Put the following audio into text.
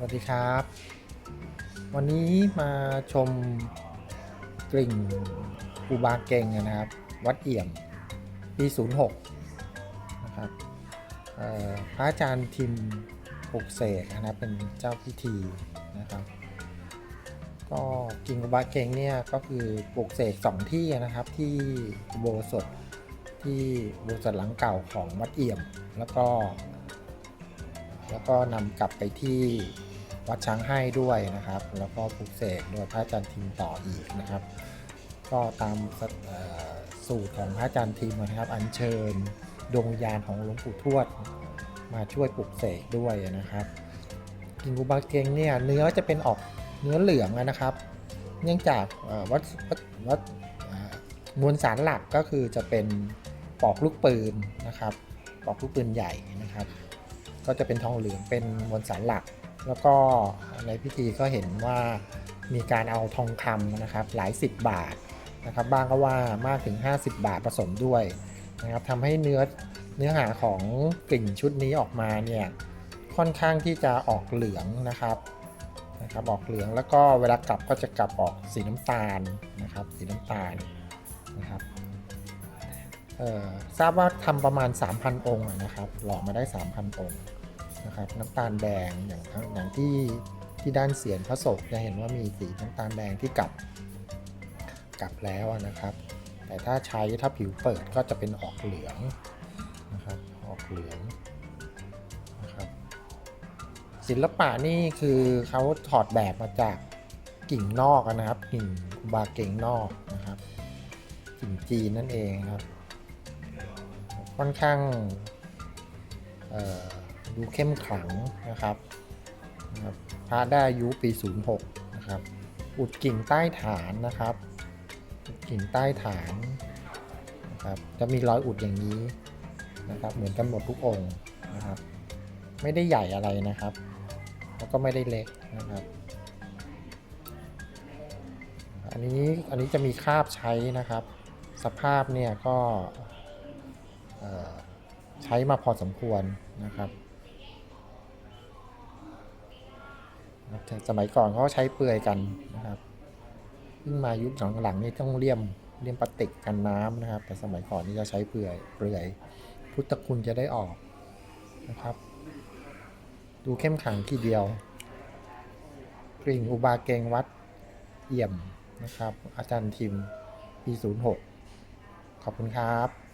สวัสดีครับ วันนี้มาชมกลิ่งปูบาเกงนะครับ วัดเอี่ยม ปี 06 นะครับพระอาจารย์ทิมปลุกเสกนะครับเป็นเจ้าพิธีนะครับ ก็กิ่งปูบาเกงเนี่ยก็คือปลุกเสกสองที่นะครับที่โบสถที่โบสถหลังเก่าของวัดเอี่ยม แล้วก็ แล้วก็นำกลับไปที่ วัดช้างให้ด้วยนะครับ แล้วก็ปลุกเสกโดยพระอาจารย์ทิมต่ออีกนะครับ ก็ตามสูตรของพระอาจารย์ทิมนะครับอัญเชิญดวงวิญญาณของหลวงปู่ทวดมาช่วยปลุกเสกด้วยนะครับกินกุบาเกงเนี่ยเนื้อจะเป็นออกเนื้อเหลืองนะครับ เนื่องจากวัดวัดวัดมวลสารหลักก็คือจะเป็นปอกลูกปืนนะครับ ปอกลูกปืนใหญ่นะครับ ก็จะเป็นทองเหลืองเป็นมวลสารหลัก แล้วก็ในพิธีก็เห็นว่ามีการเอาทองคำนะครับหลายสิบบาทนะครับบ้างก็ว่ามากถึง 50 บาทผสมด้วยนะครับทำให้เนื้อเนื้อหาของกลิ่นชุดนี้ออกมาเนี่ยค่อนข้างที่จะออกเหลืองนะครับนะครับออกเหลืองแล้วก็เวลากลับก็จะกลับออกสีน้ำตาลนะครับสีน้ำตาลนะครับทราบว่าทำประมาณ 3,000 องค์นะครับหล่อมาได้ 3,000 องค์ นะครับน้ำตาลแดงอย่างอย่างที่ที่ด้านเสียนพระศกจะเห็นว่ามีสีน้ำตาลแดงที่กลับกลับแล้วนะครับ แต่ถ้าใช้ถ้าผิวเปิดก็จะเป็นออกเหลืองนะครับออกเหลืองนะครับศิลปะนี่คือเขาถอดแบบมาจากกิ่งนอกนะครับกิ่งคูบาเก่งนอกนะครับกิ่งจีนนั่นเองครับ ค่อนข้างเอ่อ ดูเข้มขลังนะครับพระได้อายุปี 06 นะครับ อุดกิ่งใต้ฐานนะครับอุดกิ่งใต้ฐานนะครับจะมีรอยอุดอย่างนี้นะครับ เหมือนกันหมดทุกองค์นะครับ ไม่ได้ใหญ่อะไรนะครับ แล้วก็ไม่ได้เล็กนะครับ อันนี้อันนี้จะมีคาบใช้นะครับ สภาพเนี่ยก็ใช้มาพอสมควรนะครับแต่ สมัยก่อนเขาใช้เปลือยกันนะครับเพิ่งมายุคหลังๆนี่ต้องเลี่ยมเลี่ยมพลาสติกกันน้ำนะครับ แต่สมัยก่อนนี่จะใช้เปลือยเปลือย พุทธคุณจะได้ออกนะครับ ดูเข้มขังทีเดียว กริ่งอุบาเกงวัดเอี่ยมนะครับ อาจารย์ทิมปี06ขอบคุณครับ